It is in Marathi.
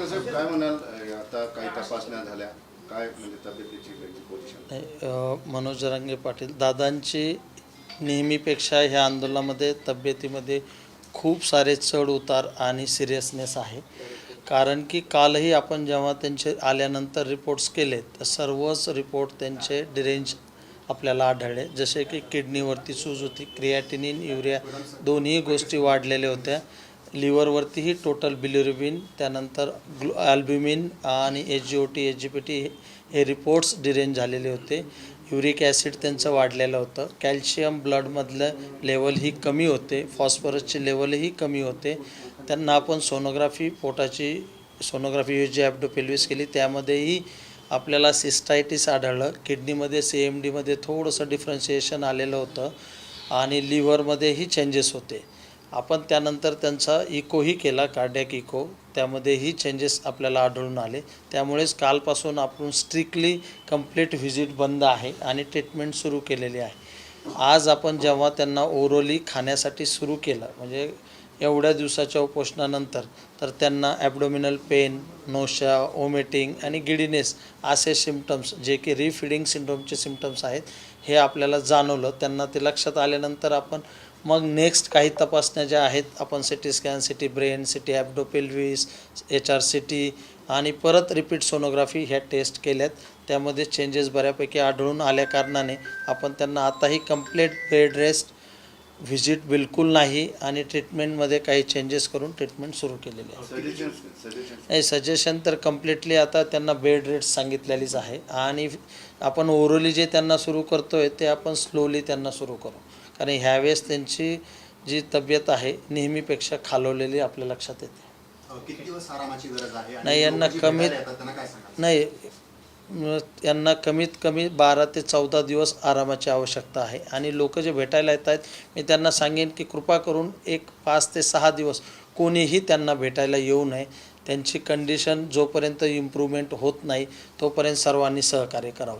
डॉक्टर साहेब काय म्हणाल? आता काही तपासण्या झाल्या. काय म्हणजे तब्येतीची पोझिशन नाही, मनोज रंगे पाटील दादांची नेहमीपेक्षा ह्या आंदोलनामध्ये तब्येतीमध्ये खूप सारे चढ उतार आणि सिरियसनेस आहे. कारण की कालही आपण जेव्हा त्यांचे आल्यानंतर रिपोर्ट्स केले तर सर्वच रिपोर्ट त्यांचे डिरेंज आपल्याला आढळले. जसे की किडनीवरती सूज होती क्रियाटिनिन युरिया दोन्ही गोष्टी वाढलेल्या होत्या. लिव्हरवरतीही टोटल बिलिरुबिन त्यानंतर ग्लु अल्ब्युमिन आणि H G O T H G P T हे रिपोर्ट्स डिरेंज झालेले होते. युरिक ॲसिड त्यांचं वाढलेलं होतं. कॅल्शियम ब्लडमधलं लेवलही कमी होते. फॉस्फरसचे लेवलही कमी होते. त्यांना आपण सोनोग्राफी पोटाची सोनोग्राफी यू जी ॲबडोपेल्विस केली. त्यामध्येही आपल्याला सिस्टायटिस आढळलं. किडनीमध्ये सी एम डीमध्ये थोडंसं डिफरन्शिएशन आलेलं होतं. आणि लिव्हरमध्येही चेंजेस होते. आपण त्यानंतर त्यांचा इकोही केला कार्डियक इको त्यामध्येही चेंजेस आपल्याला आढळून आले. त्यामुळेच कालपासून आपण स्ट्रिक्टली कंप्लीट व्हिजिट बंद आहे आणि ट्रीटमेंट सुरू केलेली आहे. आज आपण जेव्हा त्यांना ओरोली खाण्यासाठी सुरू केलं म्हणजे एवढ्या दिवसाच्या उपोषणानंतर तर त्यांना ॲबडोमिनल पेन नोशा ओमेटिंग आणि गिडीनेस असे सिमटम्स जे की रिफिडिंग सिंड्रोमचे सिमटम्स आहेत हे आपल्याला जाणवलं. त्यांना ते लक्षात आल्यानंतर आपण मग नेक्स्ट काही तपासण्या ज्या आहेत आपण C T scan C T brain C T abdopelvis H R C T आणि परत रिपीट सोनोग्राफी ह्या टेस्ट केल्यात. त्यामध्ये चेंजेस बऱ्यापैकी आढळून आल्या कारणाने आपण त्यांना आताही कंप्लीट बेड रेस्ट व्हिजिट बिलकुल नाही आणि ट्रीटमेंटमध्ये काही चेंजेस करून ट्रीटमेंट सुरू केलेली आहे. नाही सजेशन तर कम्प्लिटली आता त्यांना बेड रेट सांगितलेलीच आहे. आणि आपण ओरली जे त्यांना सुरू करतो आहे ते आपण स्लोली त्यांना सुरू करू. कारण ह्यावेळेस त्यांची जी तब्येत आहे नेहमीपेक्षा खालवलेली आपल्या लक्षात येते. नाही, यांना कमीत- नाही यांना कमीत कमी बारा ते चौदा दिवस आरामाची आवश्यकता आहे. आणि लोक जे भेटायला येत आहेत मी त्यांना सांगेन की कृपा करून एक पाच ते सहा दिवस कोणीही त्यांना भेटायला येऊ नये. त्यांची कंडिशन जोपर्यंत इम्प्रूव्हमेंट होत नाही तोपर्यंत सर्वांनी सहकार्य करावे.